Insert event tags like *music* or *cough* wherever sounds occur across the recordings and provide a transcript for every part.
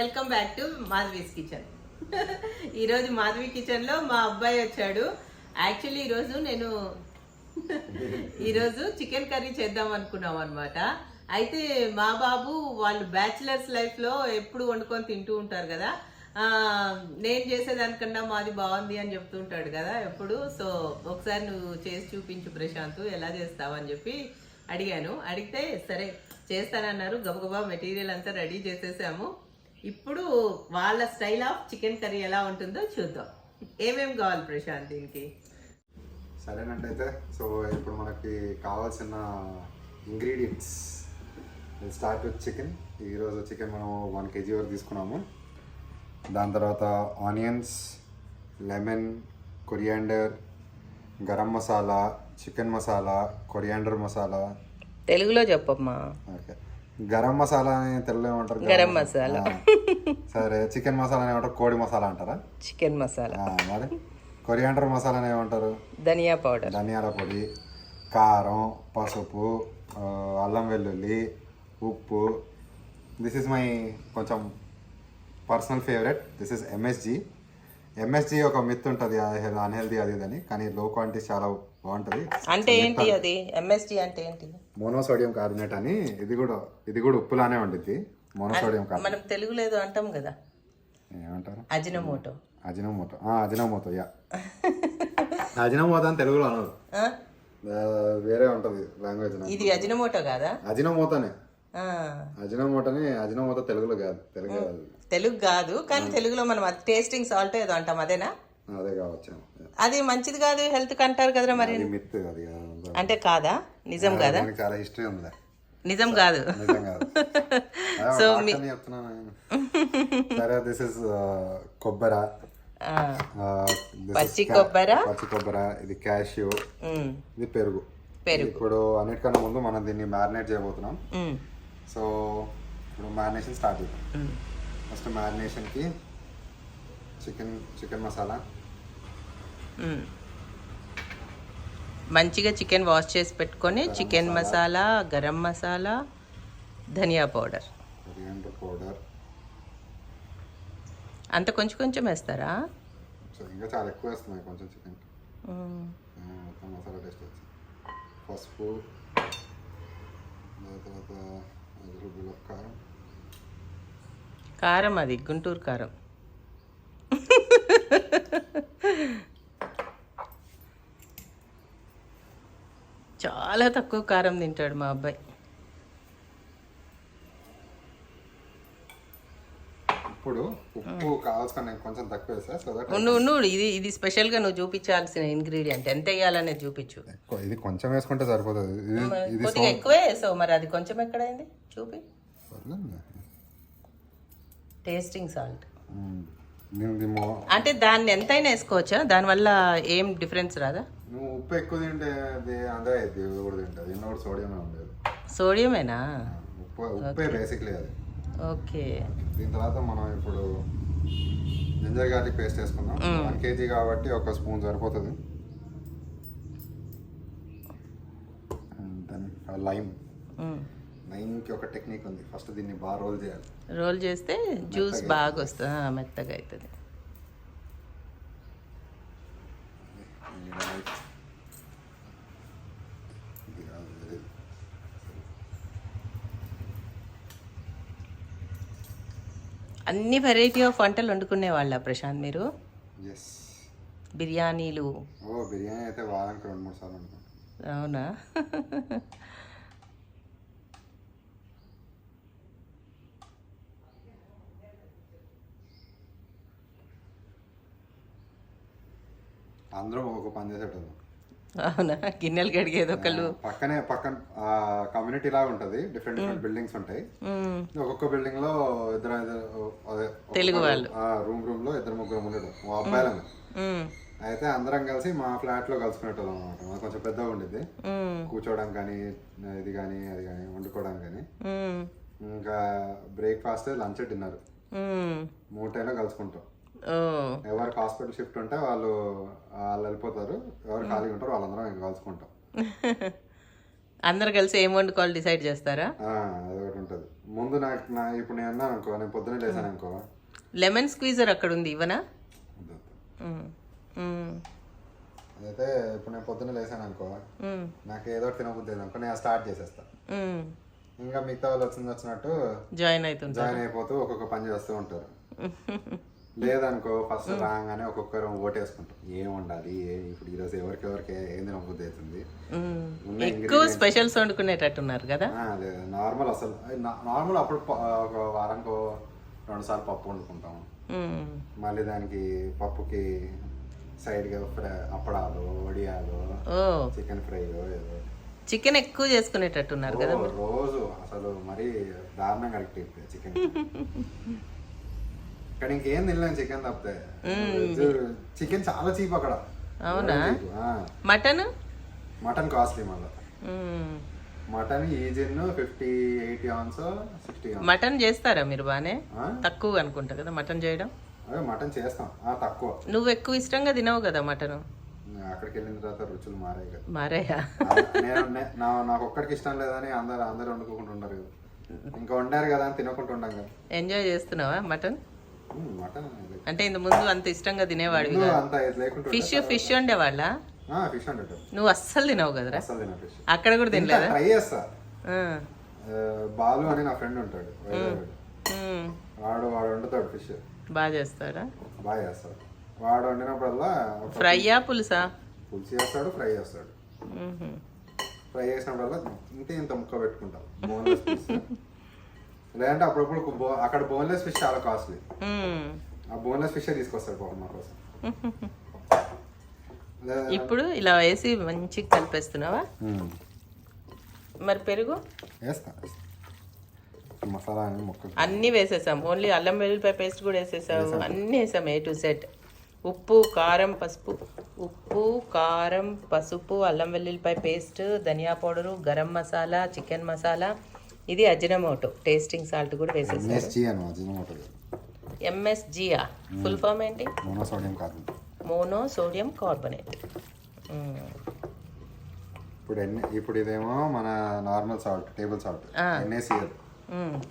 Welcome back to Madhavi's kitchen. *laughs* ఈరోజు మాధవి కిచెన్లో మా అబ్బాయి వచ్చాడు. యాక్చువల్లీ ఈరోజు నేను *laughs* ఈరోజు చికెన్ కర్రీ చేద్దాం అనుకున్నాం అనమాట అయితే మా బాబు వాళ్ళు బ్యాచిలర్స్ లైఫ్లో ఎప్పుడు వండుకొని తింటూ ఉంటారు కదా. నేను చేసేదానికన్నా మాది బాగుంది అని చెప్తూ ఉంటాడు కదా ఎప్పుడు. సో ఒకసారి నువ్వు చేసి చూపించు ప్రశాంత్ ఎలా చేస్తావని చెప్పి అడిగాను. అడిగితే సరే చేస్తానన్నారు. గబగబా మెటీరియల్ అంతా రెడీ చేసేసాము. ఇప్పుడు వాళ్ళ స్టైల్ ఆఫ్ చికెన్ కర్రీ ఎలా ఉంటుందో చూద్దాం. ఏమేం కావాలి ప్రశాంత్ దీనికి? సరేనంటైతే సో ఇప్పుడు మనకి కావాల్సిన ఇంగ్రీడియంట్స్. స్టార్ట్ విత్ చికెన్ ఈరోజు చికెన్ మనం వన్ కేజీ వరకు తీసుకున్నాము. దాని తర్వాత onions lemon coriander garam masala chicken masala coriander masala తెలుగులో చెప్పమ్మా. ఓకే గరం మసాలా అని తెలుగులో ఏమంటారు గరం మసాలా. సరే చికెన్ మసాలా ఏమంటారు? కోడి మసాలా అంటారా? చికెన్ మసాలా. మరి? కొరియాండర్ మసాలా ఏమంటారు? ధనియా పౌడర్. ధనియాల పొడి కారం పసుపు అల్లం వెల్లుల్లి ఉప్పు. దిస్ ఇస్ మై కొంచెం personal favourite this is MSG MSG ఒక మిత్ ఉంటుంది అన్హెల్దీ అది ఇదని కానీ లో క్వాంటిటీ చాలా బాగుంటుంది. అంటే ఏంటి అది? ఎంఎస్డి అంటే ఏంటి? మోనోసోడియం కార్బోనేట్ అని ఇది కూడా ఇది కూడా ఉప్పులానే ఉండిద్ది మోనోసోడియం కార్బోనేట్ మనం తెలుగులో ఏదో అంటాం కదా. ఏమంటారు? Ajinomoto. Ajinomoto. Ajinomoto yeah. Ajinomoto అని తెలుగులో అనరు. వేరే ఉంటుంది లాంగ్వేజ్ ఇది అజినమోటో కాదా? అజినోమోతోనే ఆ. అజినోమోటోని అజినోమోటో తెలుగులో కాదు తెలుగు కాదు. తెలుగు కాదు కానీ తెలుగులో మనం టేస్టింగ్ సాల్ట్ ఏదో అంటాం అదేనా? అదే కావచ్చు. అది మంచిది కాదు హెల్త్కి అంటారు కదరా మరి? మిత్ అది కాదు. అంటే కాదా? నిజం కాదా? చాలా హిస్టరీ ఉంది నిజం కాదు. *laughs* కాదు. సో. సరే దిస్ ఇస్ కొబ్బర. this is పచ్చి కొబ్బర? పచ్చి కొబ్బర ఇది క్యాష్యూ ఇది పెరుగు. పెరుగు. ఇప్పుడు అన్నిటికన్నా ముందు మనం దీన్ని మ్యారినేట్ చేయబోతున్నాం. సో ఇప్పుడు మ్యారినేషన్ స్టార్ట్ చేద్దాం. ఫస్ట్ మ్యారినేషన్కి చికెన్ చికెన్ మసాలా. మంచిగా చికెన్ వాష్ చేసి పెట్టుకొని chicken masala. Garam masala dhania powder. Powder. అంత కొంచెం కొంచెం వేస్తారా? ఇంకా చాలా ఎక్కువ వేస్తున్నాయి కొంచెం చికెన్. మ్మ్. మొత్తం మసాలా టేస్ట్ వచ్చి. పసుపు దాని తర్వాత అదురుబుల కారం. కారం అది గుంటూరు కారం. *laughs* చాలా తక్కువ కారం తింటాడు మా అబ్బాయి. ఇప్పుడు ఉప్పు కావాల్సిన కొంచెం తక్కువ వేసా నువ్వు నువ్వు ఇది ఇది స్పెషల్గా నువ్వు చూపించాల్సిన ఇంగ్రీడియంట్ ఎంత వేయాలనేది చూపించు. ఇది కొంచెం వేసుకుంటే సరిపోతుంది. ఇది కొద్దిగా ఎక్కువే వేసావు మరి అది కొంచెం ఎక్కడైంది? చూపి. టేస్టింగ్ సాల్ట్ అంటే దాన్ని ఎంతైనా వేసుకోవచ్చా? దానివల్ల ఏం డిఫరెన్స్ రాదా? నువ్వు ఉప్పు ఎక్కువ తింటే అది అదే కూడా తింటుంది కూడా సోడియమే ఉండేది. సోడియమేనా? ఉప్పు ఉప్పే బేసిక్లీ అది. ఓకే. దీని తర్వాత మనం ఇప్పుడు జింజర్ గార్లిక్ పేస్ట్ వేసుకుందాం. వన్ కేజీ కాబట్టి ఒక స్పూన్ సరిపోతుంది. Then lime. లైమ్కి ఒక టెక్నిక్ ఉంది. ఫస్ట్ దీన్ని బాగా రోల్ చేయాలి. రోల్ చేస్తే జ్యూస్ బాగా వస్తుంది. మెత్తగా అవుతుంది ఇది కాదు, ఇది. అన్ని వెరైటీ ఆఫ్ వంటలు వండుకునే వాళ్ళ ప్రశాంత్ మీరు? ఎస్ బిర్యానీలు. ఓ బిర్యానీ అయితే వారానికి రెండు మూడు సార్లు అవునా? అందరూ ఒక పని చేసేటోళ్ళు. అవునా? గిన్నెలు కడిగేది ఒకళ్ళు పక్కనే పక్కన కమ్యూనిటీ లాగా ఉంటది. డిఫరెంట్ డిఫరెంట్ బిల్డింగ్స్ ఉంటాయి. ఒక్కొక్క బిల్డింగ్లో ఇద్దరు తెలుగు వాళ్ళు. రూమ్ రూమ్లో ఇద్దరు ముగ్గురు ఉండడం ఓ అబ్బాయిలను. అయితే అందరం కలిసి మా ఫ్లాట్లో కలుసుకునేటోళ్ళం అనమాట మాది కొంచెం పెద్దగా ఉండేది మ్మ్. కూర్చోవడం కానీ ఇది కానీ అది కానీ వండుకోవడం కానీ. ఇంకా బ్రేక్ఫాస్ట్ లంచ్ డిన్నర్. మూడు టైంలో కలుసుకుంటాం. ఎవరికి హాస్పిటల్ షిఫ్ట్ ఉంటే వాళ్ళు వాళ్ళు వెళ్ళిపోతారు. ఎవరు ఖాళీగా ఉంటారు వాళ్ళందరం కలుసుకుంటాం. *laughs* అందరు కలిసి ఏం వండుకోవాలి డిసైడ్ చేస్తారా? ఆ, అదొకటి ఉంటుంది. ముందు నాకు నా ఇప్పుడు నేను అన్నాను అనుకో నేను పొద్దున్నే లేసాను అనుకో. లెమన్ స్క్వీజర్ అక్కడ ఉంది ఇవనా. అదైతే ఇప్పుడు నేను పొద్దున్నే లేసాను అనుకో. నాకు ఏదో ఒకటి తినబుద్ది అనుకో నేను స్టార్ట్ చేసేస్తా. ఇంకా మిగతా వాళ్ళు వచ్చింది వచ్చినట్టు జాయిన్ అవుతుంది జాయిన్ అయిపోతూ ఒక్కొక్క పని చేస్తూ ఉంటారు. *laughs* లేదనుకో ఫస్ట్ రాగానే ఒక్కొక్కరు ఓటేసుకుంటాం. ఏం ఉండాలి ఏ- ఇప్పుడు ఈరోజు ఎవరికి ఎవరికి ఏం తినబుద్ధి అవుతుంది ఎక్కువ స్పెషల్స్ వండుకునేటట్టున్నారు కదా? అదే నార్మల్ అసలు నార్మల్ అప్పుడు ఒక వారానికి రెండు సార్లు పప్పు వండుకుంటాం. మళ్ళీ దానికి పప్పుకి సైడ్గా ఫ్రై అప్పడాలు వడియాలు చికెన్ ఫ్రై ఏదో. చికెన్ ఎక్కువ చేసుకునేటట్టున్నారు కదా రోజు అసలు మరీ దారుణంగా చికెన్. *laughs* ఇక్కడ ఇంకేం తినలేను చికెన్ తప్పితే. చికెన్ చాలా చీప్ అక్కడ. అవునా? మటన్? మటన్ కాస్ట్లీ మళ్ళీ. మటన్ ఈజిన్ ఫిఫ్టీ ఎయిటీ ఆన్స్ సిక్స్టీ మటన్ చేస్తారా మీరు బానే? తక్కువ అనుకుంటా కదా మటన్ చేయడం. అదే మటన్ చేస్తాం. తక్కువ. నువ్వు ఎక్కువ ఇష్టంగా తినవు కదా మటన్? అక్కడికి వెళ్ళిన తర్వాత రుచులు మారాయి కదా. మారాయా? నేను నాకు ఒక్కడికి ఇష్టం లేదని అందరు అందరు వండుకోకుండా ఉండరు కదా. ఇంకా వండారు కదా అని తినకుండా ఉండం కదా. ఎంజాయ్ చేస్తున్నావా మటన్. అంటే ఇంత ముందు అంత ఇష్టంగా తినేవాడివి ఫిష్ ఫిష్ అంటే నువ్వు అస్సలు తినవు కదరా? అక్కడ కూడా తినలేదా? బాలు అని నా ఫ్రెండ్ ఉంటాడు. వాడు. వాడు వండుతాడు ఫిష్ బాగా చేస్తాడా? బాగా చేస్తాడు. వాడు వండినప్పుడల్లా ఫ్రైయా పులుసా? పులుసు చేస్తాడు ఫ్రై చేస్తాడు. ఫ్రై చేసినప్పుడల్లా ఇంతే ఇంత ముక్క పెట్టుకుంటాం. *laughs* లేదంటే అప్పుడప్పుడు అక్కడ బోన్లెస్ ఫిష్ చాలా కాస్ట్లీ. ఆ బోన్లెస్ ఫిష్ తీసుకొస్తాడు పాపం మా కోసం. *laughs* ఇప్పుడు ఇలా వేసి మంచిగా కలిపేస్తున్నావా. మరి పెరుగు? వేస్తా. మసాలా అన్నీ వేసేసాం. ఓన్లీ అల్లం వెల్లుల్లిపాయ పేస్ట్ కూడా వేసేసావు. అన్నీ వేసాం ఏ టు సెట్ ఉప్పు కారం పసుపు. ఉప్పు కారం పసుపు అల్లం వెల్లుల్లిపాయ paste dhaniya powder garam masala chicken masala ఇది అజినమోటో. టేస్టింగ్ సాల్ట్ కూడా వేసేసారు ఎంఎస్జియా ఫుల్ ఫామ్ ఏంటి? మోనో సోడియం కార్బనేట్ ఇప్పుడు ఎన్ని ఇప్పుడు ఇదేమో మన normal salt table salt NACL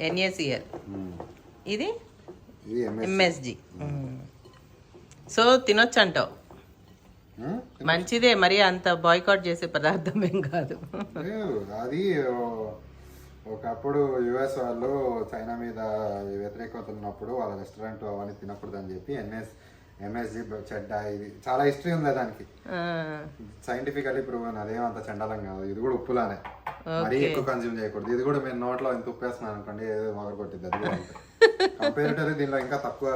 NACL ఇది? ఇది ఎంఎస్ ఎంఎస్జి సో తినొచ్చు. అంటావు మంచిదే మరి అంత బాయ్కాట్ చేసే పదార్థం ఏం కాదు. అది ఒకప్పుడు యుఎస్ వాళ్ళు చైనా మీద వ్యతిరేకత ఉన్నప్పుడు వాళ్ళ రెస్టారెంట్ అవన్నీ తినకూడదు అని చెప్పి ఎన్ఎస్ ఎంఎస్జి చెడ్డ ఇది చాలా హిస్టరీ ఉంది దానికి. సైంటిఫికలీ ప్రూవ్ అదేం అంత చండాలం కాదు. ఇది కూడా ఉప్పులానే. మరీ ఎక్కువ కన్జ్యూమ్ చేయకూడదు. ఇది కూడా మీరు నోట్లో ఎంత ఉప్పు వేస్తున్నాను అనుకోండి ఏదో మొగలు కొట్టింది అది కంపేరిటరీ దీనిలో ఇంకా తక్కువ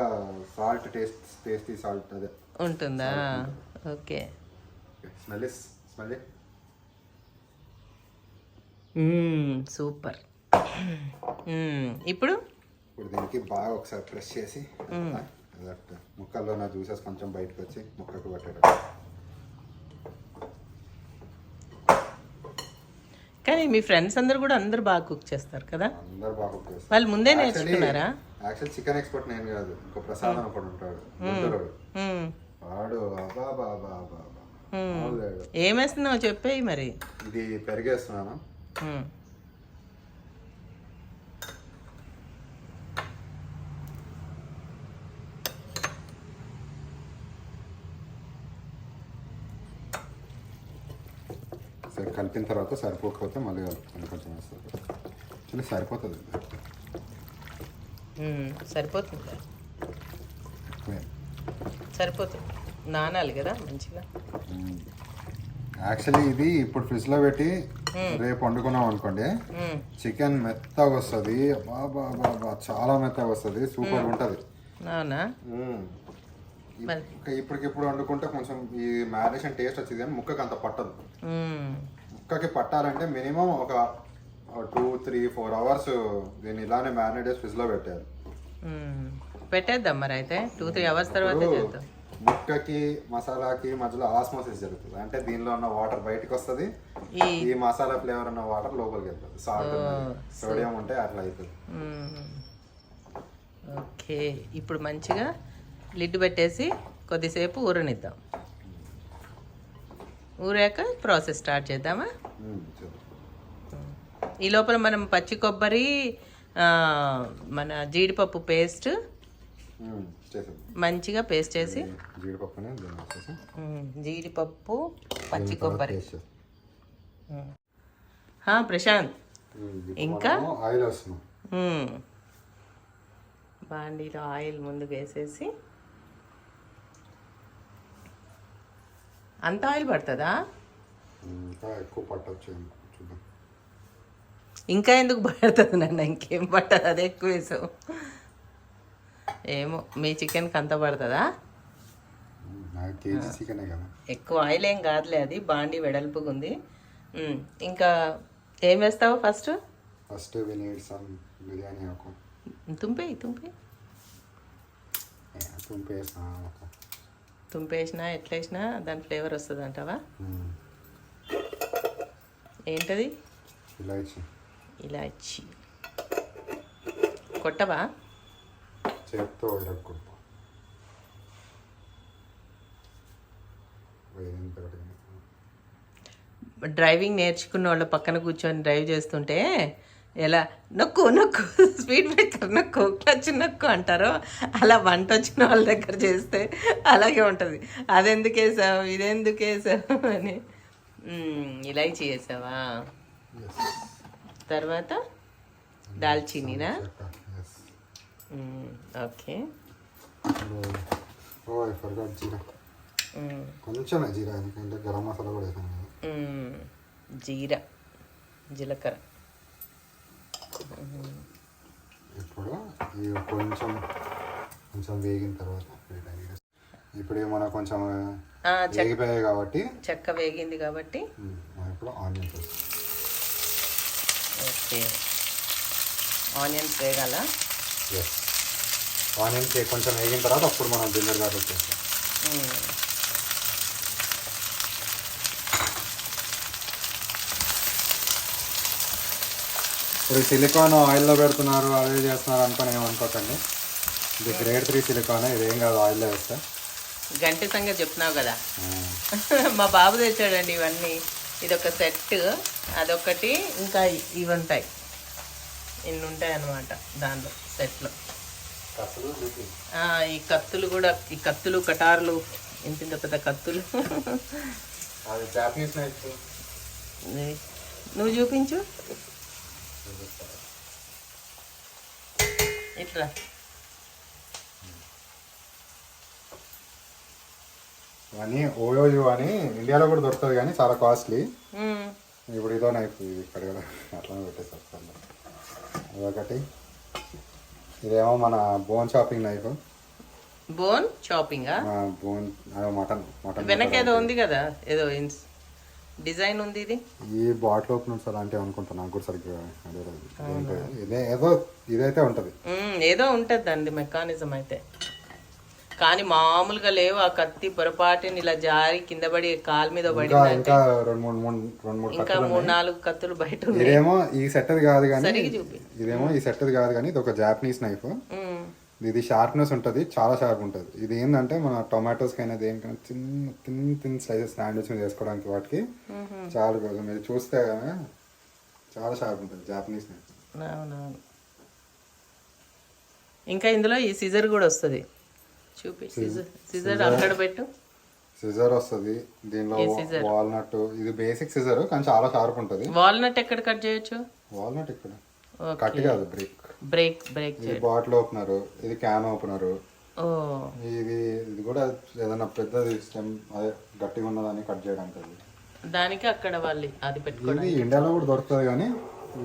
సాల్ట్ టేస్ట్ టేస్టీ సాల్ట్ అదే. ఉంటుందా? ఓకే. Smell smell super. ఇప్పుడు? ఇప్పుడు దీనికి బాగా ఒకసారి ప్రెస్ చేసి ముక్కల్లో నా జ్యూసెస్ కొంచెం బయటకు వచ్చి ముక్కకు పట్టేటట్టు. కానీ మీ ఫ్రెండ్స్ అందరు కూడా అందరు బాగా కుక్ చేస్తారు కదా? అందరు బాగా cook చేస్తారు. వాళ్ళు ముందే నేర్చుకున్నారా? యాక్చువల్ చికెన్ ఎక్స్పర్ట్ నేను కాదు. ఇంకో ప్రసాద్ అని ఒకడు ఉంటాడు గుంటూరు. వాడు బాబా బాబా బాబా ఏమేస్తున్నావు చెప్పేయి మరి. ఇది పెరిగేస్తున్నాను. సరే కలిపిన తర్వాత సరిపోకపోతే మళ్ళీ కలుపుతాను కొంచెం యాక్చువల్లీ సరిపోతుంది. సరిపోతుంది. సరిపోతుంది. నానాలి కదా మంచిగా. యాక్చువల్లీ ఇది ఇప్పుడు ఫ్రిడ్జ్లో పెట్టి రేపు వండుకున్నాం అనుకోండి. చికెన్ మెత్తగా వస్తుంది. బాబా బాబా చాలా మెత్తగా వస్తుంది. సూపర్ ఉంటుంది. అవునా? ఇప్పటికిప్పుడు వండుకుంటే కొంచెం ఈ మ్యారినేషన్ టేస్ట్ వచ్చింది కానీ ముక్కకి అంత పట్టదు. ముక్కకి పట్టాలంటే మినిమం ఒక టూ త్రీ ఫోర్ అవర్స్ దీన్ని ఇలానే మ్యారినేట్ చేసి ఫ్రిడ్జ్లో పెట్టాలి మ్మ్. పెట్టేద్దాం మరి అయితే. టూ త్రీ అవర్స్ తర్వాత చేద్దాం. ముక్కకి మసాలాకి మధ్యలో ఆస్మోసిస్ జరుగుతుంది. అంటే దీనిలో ఉన్న వాటర్ బయటకు వస్తుంది. ఈ మసాలా ఫ్లేవర్ ఉన్న వాటర్ లోపలికి వెళ్తుంది. సాల్ట్ సోడియం ఉంటే అట్లా అవుతుంది. ఓకే. ఇప్పుడు మంచిగా లిడ్ పెట్టేసి కొద్దిసేపు ఊరనిద్దాం. ఊరాక ప్రాసెస్ స్టార్ట్ చేద్దామా. ఈ లోపల మనం పచ్చి కొబ్బరి మన జీడిపప్పు పేస్ట్ మంచిగా పేస్ట్ చేసి జీడిపప్పు పచ్చి కొబ్బరి. ప్రశాంత్. ఇంకా? ఆయిల్. బాండీలో ఆయిల్ ముందు వేసేసి అంత ఆయిల్ పడుతుందా? ఎక్కువ ఇంకా ఎందుకు పడుతుంది నన్ను? ఇంకేం పట్టదు అదే ఎక్కువ వేసావు ఏమో మీ చికెన్కి అంత పడుతుందా? చికెనే ఎక్కువ ఆయిల్ ఏం కాదులే అది బాండీ వెడల్పుగా ఉంది ఇంకా ఏం వేస్తావు ఫస్ట్? ఫస్ట్ బిర్యానీ ఆకు. తుంపే ఒక తుంపేసినా ఎట్లా వేసినా దాని ఫ్లేవర్ వస్తుంది అంటావా ఏంటది? ఇలాచి. ఇలాచి. కొట్టవా? చేత్తో పెరగదు. డ్రైవింగ్ నేర్చుకున్న వాళ్ళ పక్కన కూర్చొని డ్రైవ్ చేస్తుంటే ఎలా నొక్కు నొక్కు *laughs* స్పీడ్ బ్రేకర్ నొక్కు క్లచ్ నొక్కు అంటారో అలా వంట వచ్చిన వాళ్ళ దగ్గర చేస్తే అలాగే ఉంటుంది. అదెందుకు వేసావు? ఇదెందుకు వేసావు? అని. ఇలాచి వేసావా Yes. తర్వాత దాల్చినీనా. మ్మ్, okay. Oh I forgot jeera. కొంచెమే జీరా ఎందుకంటే గరం మసాలా కూడా వేసాను జీరా జీలకర్ర. ఇప్పుడు ఇవి కొంచెం కొంచెం వేగిన తర్వాత ఇప్పుడు మనకు కొంచెం వేగిపోయాయి కాబట్టి. చెక్క వేగింది కాబట్టి. ఇప్పుడు ఆనియన్స్ ఓకే. ఆనియన్స్ వేగాల? ఎస్ ఆనియన్స్ కొంచెం వేగిన తర్వాత అప్పుడు మనం డిన్నర్ గార్లిక్ చేస్తాం మ్మ్. ఇప్పుడు సిలికాన్ ఆయిల్లో పెడుతున్నారు అదే చేస్తున్నారు అనుకొని ఏమనుకోకండి ఇది గ్రేడ్ త్రీ సిలికాన్ ఇదేం కాదు ఆయిల్లో వేస్తే. గంటె సంగతి చెప్తున్నావు కదా. ఆ, *laughs* మా బాబు తెచ్చాడండి ఇవన్నీ. ఇదొక సెట్ అదొకటి ఇంకా ఇవి ఉంటాయి. ఇన్ని ఉంటాయి అన్నమాట దానిలో సెట్లో ఈ కత్తులు కూడా ఈ కత్తులు కటార్లు ఇంత పెద్ద కత్తులు. నువ్వు చూపించు. ఇట్లా. ఇవన్నీ ఓయోయో అని ఇండియాలో కూడా దొరుకుతుంది కానీ చాలా కాస్ట్లీ. ఇప్పుడు ఇదో నైఫ్ ఇక్కడ. కూడా అట్లానే పెట్టేస్తారు అదొకటి. ఇదేమో మన బోన్ షాపింగ్ నైఫ్. బోన్ చాపింగా బోన్ మటన్ మటన్ వెనక ఏదో ఉంది కదా ఏదో డిజైన్ ఉంది ఇది? ఈ బాటిల్ ఓపెనర్స్ అలాంటివి అనుకుంటా నాకు కూడా సరిగ్గా ఇదే ఏదో ఇదైతే ఉంటుంది. ఏదో ఉంటుంది అండి మెకానిజం అయితే. కానీ మామూలుగా లేవు. ఆ కత్తి పొరపాటుని ఇలా జారి కింద పడి కాలు మీద పడి ఇంకా రెండు మూడు రెండు మూడు ఇంకా మూడు నాలుగు కత్తులు బయట ఇదేమో ఈ సెట్ది కాదు కానీ ఇదేమో ఈ సెట్ది కాదు కానీ ఇది ఒక జాపనీస్ నైఫ్. ఇది షార్ప్నెస్ ఉంటుంది చాలా షార్ప్ ఉంటుంది. ఇది ఏంటంటే మన టొమాటోస్ కైనా దేనికైనా చిన్న తిన్ తిన్ సైజెస్ శాండ్విచ్ చేసుకోవడానికి వాటికి చాలా బాగుంది మీరు చూస్తే కానీ చాలా షార్ప్ ఉంటుంది జాపనీస్ నైఫ్. ఇంకా ఇందులో ఈ సిజర్ కూడా వస్తుంది. చూపి. సిజర్ సిజర్ అక్కడ పెట్టు. సిజర్ వస్తుంది. దీనిలో. వాల్నట్ ఇది బేసిక్ సిజర్ కానీ చాలా షార్ప్ ఉంటుంది. వాల్నట్ ఎక్కడ కట్ చేయొచ్చు? వాల్నట్ ఇక్కడ. కట్ కాదు బ్రేక్ బ్రేక్ బ్రేక్ ఇది బాటిల్ ఓపెనర్ ఇది క్యాన్ ఓపెనర్ ఇది ఇది కూడా ఏదైనా పెద్దది స్టెమ్ అదే గట్టిగా ఉన్నదాన్ని కట్ చేయడానికి. దానికి అక్కడ వాళ్ళు అది పెట్టుకోవడం ఇది ఇండియాలో కూడా దొరుకుతుంది కానీ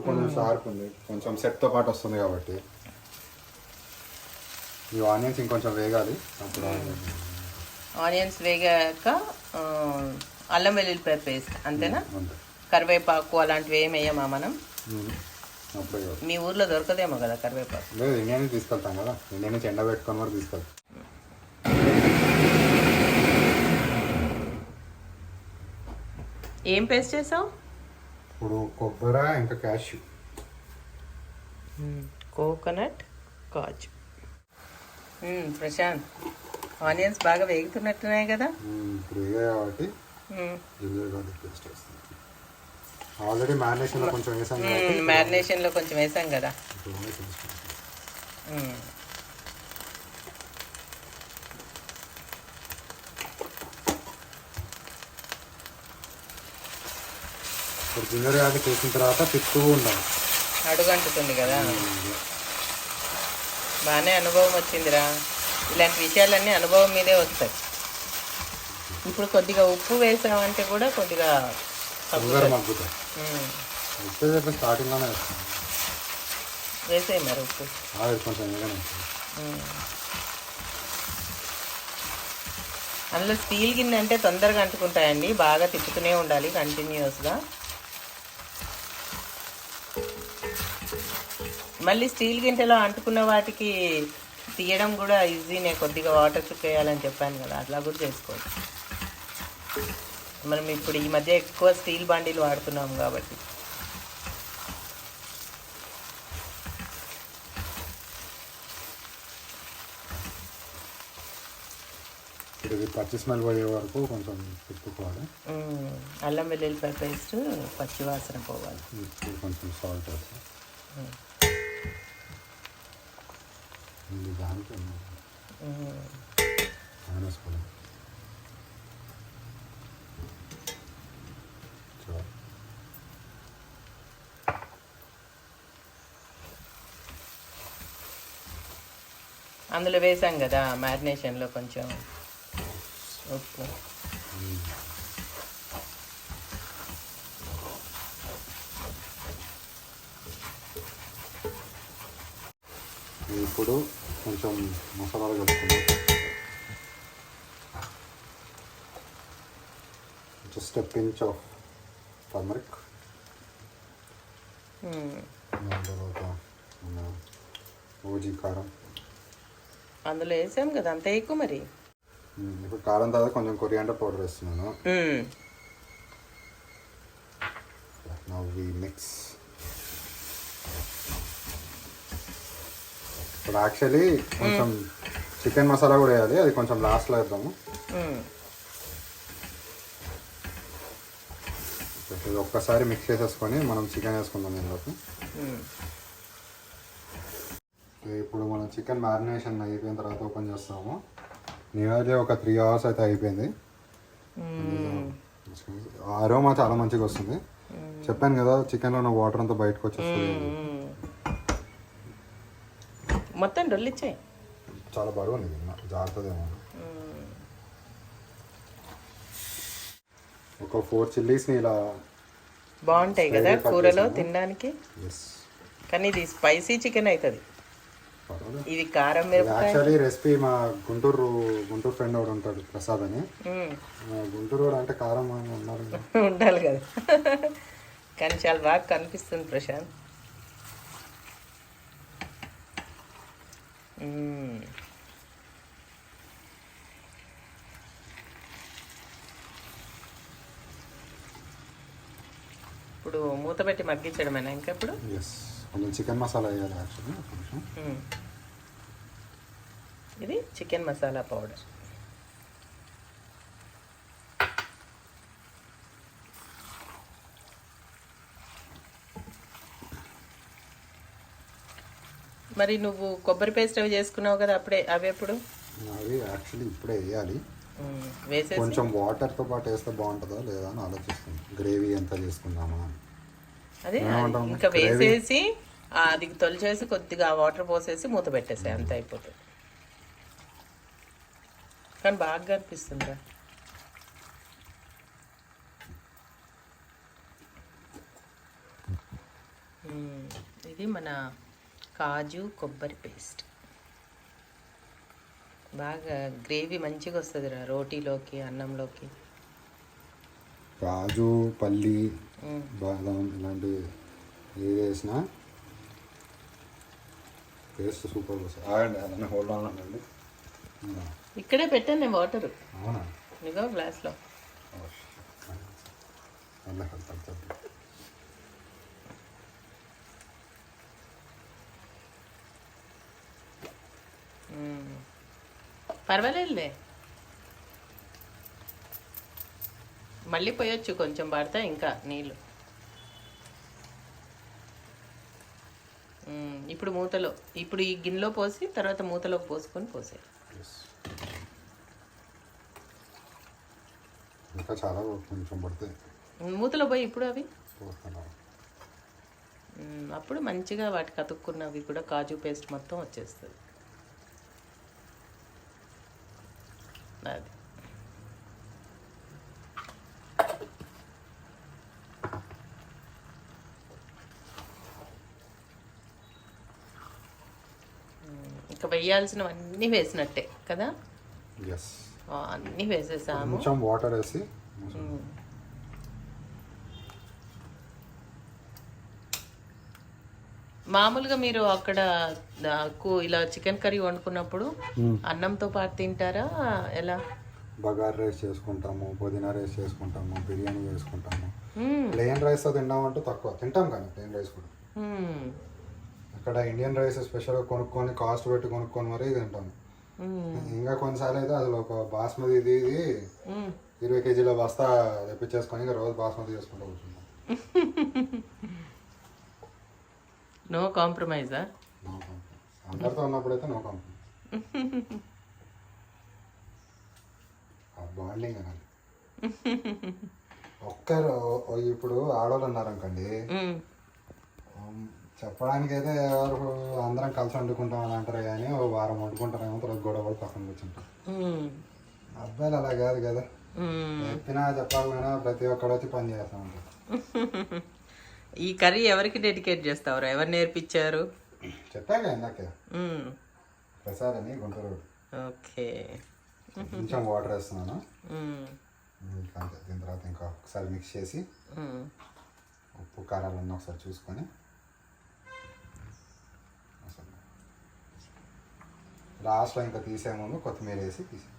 కొంచెం షార్ప్ ఉంది. కొంచెం సెట్తో పాటు వస్తుంది కాబట్టి. ఈ ఆనియన్స్ ఇంకొంచెం వేగాలి. అప్పుడు ఆనియన్స్ వేగాక అల్లం వెల్లుల్లిపాయ పేస్ట్ అంతేనా? అంతే. కరివేపాకు అలాంటివి ఏమి వేయమా మనం? మీ ఊర్లో దొరకదేమో కదా కరివేపాకు? లేదు ఇండియా నుంచి తీసుకెళ్తాం కదా. ఇండియా నుంచి ఎండ పెట్టుకొని వరకు తీసుకెళ్తాం. ఏం పేస్ట్ చేసావు? ఇప్పుడు కొబ్బరి ఇంకా cashew. Coconut kaju. Prashanth. Onions బాగా వేగుతున్నట్టున్నాయి కదా. ఇప్పుడు వేగాయి కాబట్టి. జింజర్ గార్లిక్ పేస్ట్ ఆల్రెడీ మ్యారినేషన్లో కొంచెం వేసాం కొంచెం వేసాం కదా. ఇప్పుడే జింజర్ గార్లిక్ వేసిన తర్వాత తిప్పుతూ ఉండాలి. అడుగు అంటుతుంది కదా బాగానే అనుభవం వచ్చిందిరా. ఇలాంటి విషయాలన్నీ అనుభవం మీదే వస్తాయి. ఇప్పుడు కొద్దిగా ఉప్పు వేసామంటే కూడా కొద్దిగా వేసేయి మరి ఉప్పు. అందులో స్టీల్ గిన్నె అంటే తొందరగా అంటుకుంటాయండి. బాగా తిప్పుతూనే ఉండాలి కంటిన్యూస్గా మళ్ళీ స్టీల్ గిన్నెలో అంటుకున్న వాటికి తీయడం కూడా ఈజీనే కొద్దిగా వాటర్ చుక్కేయాలని చెప్పాను కదా అట్లా కూడా చేసుకోవచ్చు. మనం ఇప్పుడు ఈ మధ్య ఎక్కువ స్టీల్ బాండీలు వాడుతున్నాం కాబట్టి. పచ్చి స్మెల్ వరకు కొంచెం తిప్పుకోవాలి. అల్లం వెల్లుల్లిపాయ పేస్ట్ పచ్చివాసన పోవాలి. కొంచెం సాల్ట్ దానికి అందులో వేసాం కదా మ్యారినేషన్లో కొంచెం. ఉప్పు ఇప్పుడు కొంచెం మసాలాలు కలుపుకుందాం జస్ట్ పించ్ ఆఫ్ టర్మరిక్. దాని తర్వాత మన ఓజీ కారం. అందులో వేసాం కదా అంత ఎక్కువ మరి? ఉమ్, ఇప్పుడు కారం తర్వాత కొంచెం కొరియాండర్ పౌడర్ వేస్తున్నాను. నవ్ వి మిక్స్ ఇప్పుడు యాక్చువల్లీ కొంచెం చికెన్ మసాలా కూడా వేయాలి అది కొంచెం లాస్ట్లో వేద్దాము. ఇది ఒక్కసారి మిక్స్ చేసేసుకొని మనం చికెన్ వేసుకుందాం ఇందులోకి. ఇప్పుడు మనం చికెన్ మ్యారినేషన్ అయిపోయిన తర్వాత ఓపెన్ చేస్తాము నియర్లీ ఒక త్రీ అవర్స్ అయితే అయిపోయింది. అరోమా చాలా మంచిగా వస్తుంది చెప్పాను కదా చికెన్లో ఉన్న వాటర్ అంతా బయటకు వచ్చేస్తుంది మొత్తం డొల్లిచ్చాయి. చాలా బరువు ఉంది ఇది. జాగ్రత్తదేమో ఒక ఫోర్ చిల్లీస్ని ఇలా బాగుంటాయి కదా కూరలో. తినడానికి? కానీ ఇది స్పైసీ చికెన్ అవుతుంది ఇది కారం యాక్చువల్లీ రెసిపీ మా గుంటూరు గుంటూరు ఫ్రెండ్ ఒకడు ఉంటాడు ప్రసాద్ అని. గుంటూరు వాడు అంటే కారం *laughs* ఉండాలి కదా. కానీ చాలా బాగా కనిపిస్తుంది ప్రశాంత్. ఇప్పుడు మూత పెట్టి మగ్గించడమేనా ఇంకా ఇప్పుడు? కొంచెం చికెన్ మసాలా వేయాలి యాక్చువల్లీ మ్మ్. ఇది చికెన్ మసాలా పౌడర్. మరి నువ్వు కొబ్బరి పేస్ట్ అవి చేసుకున్నావు కదా అప్పుడే అవి ఎప్పుడు అవి యాక్చువల్లీ ఇప్పుడే వేయాలి. వేసేసి కొంచెం వాటర్తో పాటు వేస్తే బాగుంటుందా లేదా అని ఆలోచిస్తుంది గ్రేవీ ఎంత చేసుకుందామా అదే? ఇంకా? వేసేసి ఆ, అది తొలిచేసి కొద్దిగా వాటర్ పోసేసి మూత పెట్టేసాయి అంత అయిపోతుంది కానీ బాగా కనిపిస్తుందిరా మ్మ్. ఇది మన కాజు కొబ్బరి పేస్ట్. బాగా గ్రేవీ మంచిగా వస్తుందిరా రోటీలోకి అన్నంలోకి. కాజు పల్లి. బాదం ఇలాంటివి ఏది వేసినా టేస్ట్ సూపర్ వస్తుంది. ఆగండి అదన్నీ హోల్డ్ ఆన్ అండి ఇక్కడే పెట్టాను నేను వాటరు అవునా? ఇదిగో గ్లాస్లో అలా పర్వాలేదులే. మళ్ళీ పోయొచ్చు కొంచెం పడతా ఇంకా నీళ్ళు. ఇప్పుడు మూతలో ఇప్పుడు ఈ గిన్నెలో పోసి తర్వాత మూతలోకి పోసుకొని పోసే మూతలో పోయి ఇప్పుడు అవి? అప్పుడు మంచిగా వాటికి అతుక్కున్నవి కూడా కాజు పేస్ట్ మొత్తం వచ్చేస్తుంది. వేయాల్సినవన్నీ వేసినట్టే కదా? అన్నీ వేసేసాము. కొంచెం వాటర్ వేసి మ్మ్. మామూలుగా మీరు అక్కడ ఇలా చికెన్ కర్రీ వండుకున్నప్పుడు అన్నంతో పాటు తింటారా? ఎలా? బగార్ రైస్ చేసుకుంటాము పుదీనా రైస్ చేసుకుంటాము బిర్యానీ చేసుకుంటాము. ప్లెయిన్ రైస్తో తింటామంటే తక్కువ తింటాం కానీ ప్లెయిన్ రైస్ కూడా. మ్మ్. ఇక్కడ ఇండియన్ రైస్ స్పెషల్గా కొనుక్కొని కాస్ట్ పెట్టి కొనుక్కొని మరీ మ్మ్. ఇంకా కొన్నిసార్లు అయితే అసలు ఒక బాస్మతి ఇది ఇది. ఇరవై కేజీల బస్తా తెప్పించేసుకొని ఇంకా రోజు బాస్మతి చేసుకుంటూ కూర్చుంటాం. *laughs* నో కాంప్రమైజా అందరితో ఉన్నప్పుడు అయితే నో కాంప్రమైజ్ బాండింగ్ అనాలి ఒక్కరు ఇప్పుడు ఆడవాళ్ళు ఉన్నారనుకోండి చెప్పడానికి అయితే ఎవరు అందరం కలిసి వండుకుంటాం అని అంటారు కానీ ఓ వారం వండుకుంటారేమో తర్వాత గొడవలు పక్కన కూర్చుంటారు మ్మ్. అబ్బాయిలు అలా కాదు కదా. చెప్పినా చెప్పకపోయినా ప్రతి ఒక్కడు వచ్చి పని చేస్తూ ఉంటారు *laughs* ఈ కర్రీ ఎవరికి డెడికేట్ చేస్తావురా? ఎవరు నేర్పించారు? చెప్పాక ఇందాకే. ప్రసాద్ అని గుంటూరు. ఓకే. కొంచెం వాటర్ వేస్తున్నాను. దీని తర్వాత ఇంకా ఒకసారి మిక్స్ చేసి. ఉప్పు కారాలన్నీ ఒకసారి చూసుకొని అసలు లాస్ట్లో ఇంకా తీసే ముందు కొత్తిమీర వేసి తీసే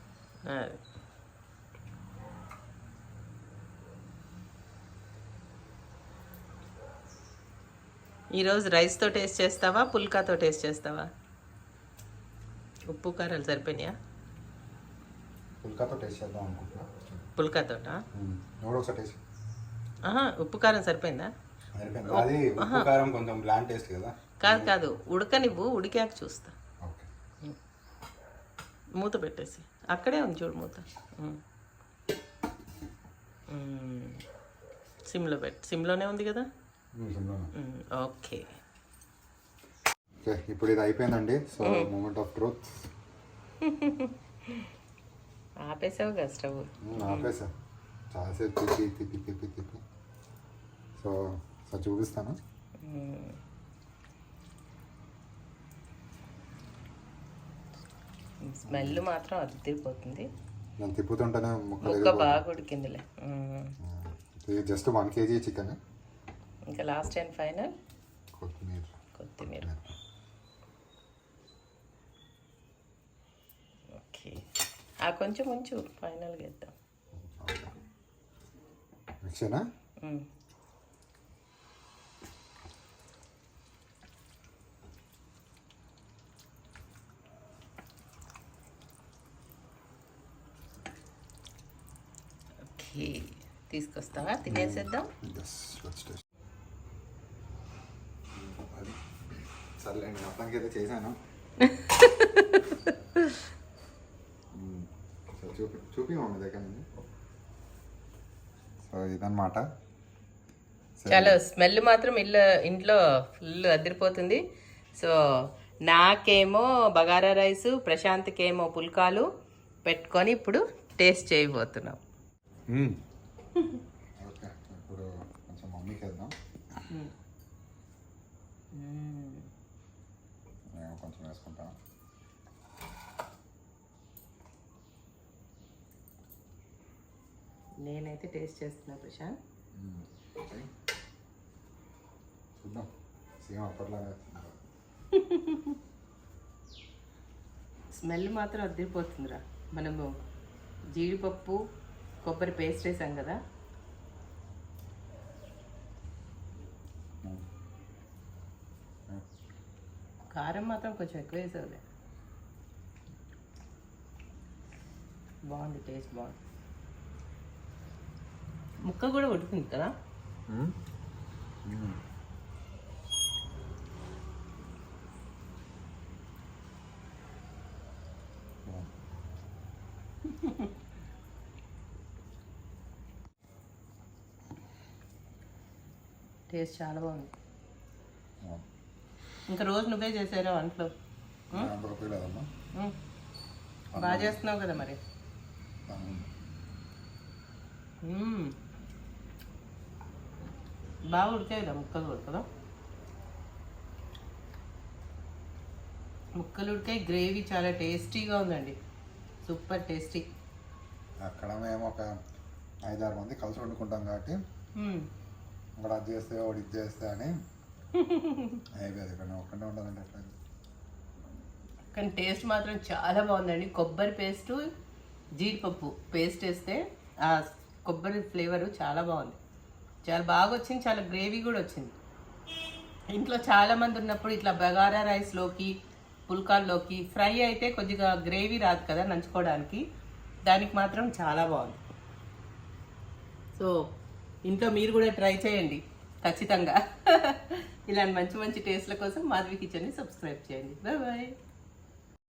ఈరోజు రైస్తో టేస్ట్ చేస్తావా పుల్కాతో టేస్ట్ చేస్తావా? ఉప్పు కారాలు సరిపోయినాయా? పుల్కాతో టేస్ట్ చేద్దాం అనుకుంటున్నా. పుల్కాతోటా? ఒకసారి టేస్ట్ ఆహా ఉప్పు కారం సరిపోయిందా? అది ఉప్పు కారం కొంచెం బ్లాండ్ టేస్ట్ కదా. కాదు కాదు. ఉడకనివ్వు ఉడికాక చూస్తా. మూత పెట్టేసి. అక్కడే ఉంది చూడు మూత. సిమ్లో పెట్టు సిమ్లోనే ఉంది కదా? ఓకే. ఇప్పుడు ఇది అయిపోయిందండి. సో మూమెంట్ ఆఫ్ ట్రూత్ ఆపేసావు కదా స్టవ్. ఆపేసా. చాలాసేపు తిప్పి తిప్పి తిప్పి తిప్పి. సో సో చూపిస్తాను. స్మెల్ మాత్రం అదిరిపోతుంది నేను తిప్పుతుంటేనే ముక్క బాగా ఉడికిందిలే. ఇది జస్ట్ వన్ కేజీ చికెన్. ఇంకా లాస్ట్ అండ్ ఫైనల్. కొత్తిమీర. కొత్తిమీర. ఓకే. ఆ కొంచెం ఉంచు. ఫైనల్గా వేద్దాం మిక్సీనా ఉమ్. ఓకే తీసుకొస్తావా? తినేసేద్దాం. ఎస్ లెట్స్ టేస్ట్ అది. సర్లేండి మొత్తానికి అయితే చేశాను. *laughs* మ్మ్. సో చూపి చూపి మమ్మీ దగ్గర నుండి. సో ఇదన్నమాట. చాలా స్మెల్ మాత్రం ఇల్లు ఇంట్లో ఫుల్ అదిరిపోతుంది. సో నాకేమో బగారా రైస్ ప్రశాంత్కేమో పుల్కాలు పెట్టుకొని ఇప్పుడు టేస్ట్ చేయబోతున్నాం. ఓకే ఇప్పుడు కొంచెం మమ్మీకి వేద్దాం. నేను కొంచెం వేసుకుంటాను నేనైతే టేస్ట్ చేస్తున్నా ప్రశాంత్. మ్మ్. చూద్దాం. సేమ్ అప్పట్లానే స్మెల్ మాత్రం అదిరిపోతుందిరా. మనము జీడిపప్పు కొబ్బరి పేస్ట్ వేసాం కదా. కారం మాత్రం కొంచెం ఎక్కువ వేసావులే బాగుంది టేస్ట్ బాగుంది. ముక్క కూడా ఉడికింది కదా? టేస్ట్ చాలా బాగుంది. ఇంకా రోజు నువ్వే చేసారా వంటలో. బాగా చేస్తున్నావు కదా మరి. బాగా ఉడికాయి కదా ముక్కలు కూడా కదా? ముక్కలు ఉడికాయి గ్రేవీ చాలా టేస్టీగా ఉందండి. Super tasty. అక్కడ మేము ఒక ఐదారు మంది కలిసి వండుకుంటాం కాబట్టి మ్మ్. ఇక్కడ అది చేస్తే ఒకటి ఇది చేస్తే అని అయిపోయింది. ఇక్కడ ఒక్కడే ఉండాలంటే అట్లా. కానీ టేస్ట్ మాత్రం చాలా బాగుందండి. కొబ్బరి పేస్ట్ జీడిపప్పు పేస్ట్ వేస్తే ఆ కొబ్బరి ఫ్లేవర్ చాలా బాగుంది. చాలా బాగా వచ్చింది చాలా గ్రేవీ కూడా వచ్చింది. ఇంట్లో చాలా మంది ఉన్నప్పుడు ఇట్లా బగారా రైస్లోకి పుల్కాల్లోకి ఫ్రై అయితే కొద్దిగా గ్రేవీ రాదు కదా నంచుకోవడానికి. దానికి మాత్రం చాలా బాగుంది. సో ఇంట్లో మీరు కూడా ట్రై చేయండి. ఖచ్చితంగా. *laughs* ఇలాంటి మంచి మంచి టేస్ట్ల కోసం మాధవి కిచెన్ని సబ్స్క్రైబ్ చేయండి. Bye bye.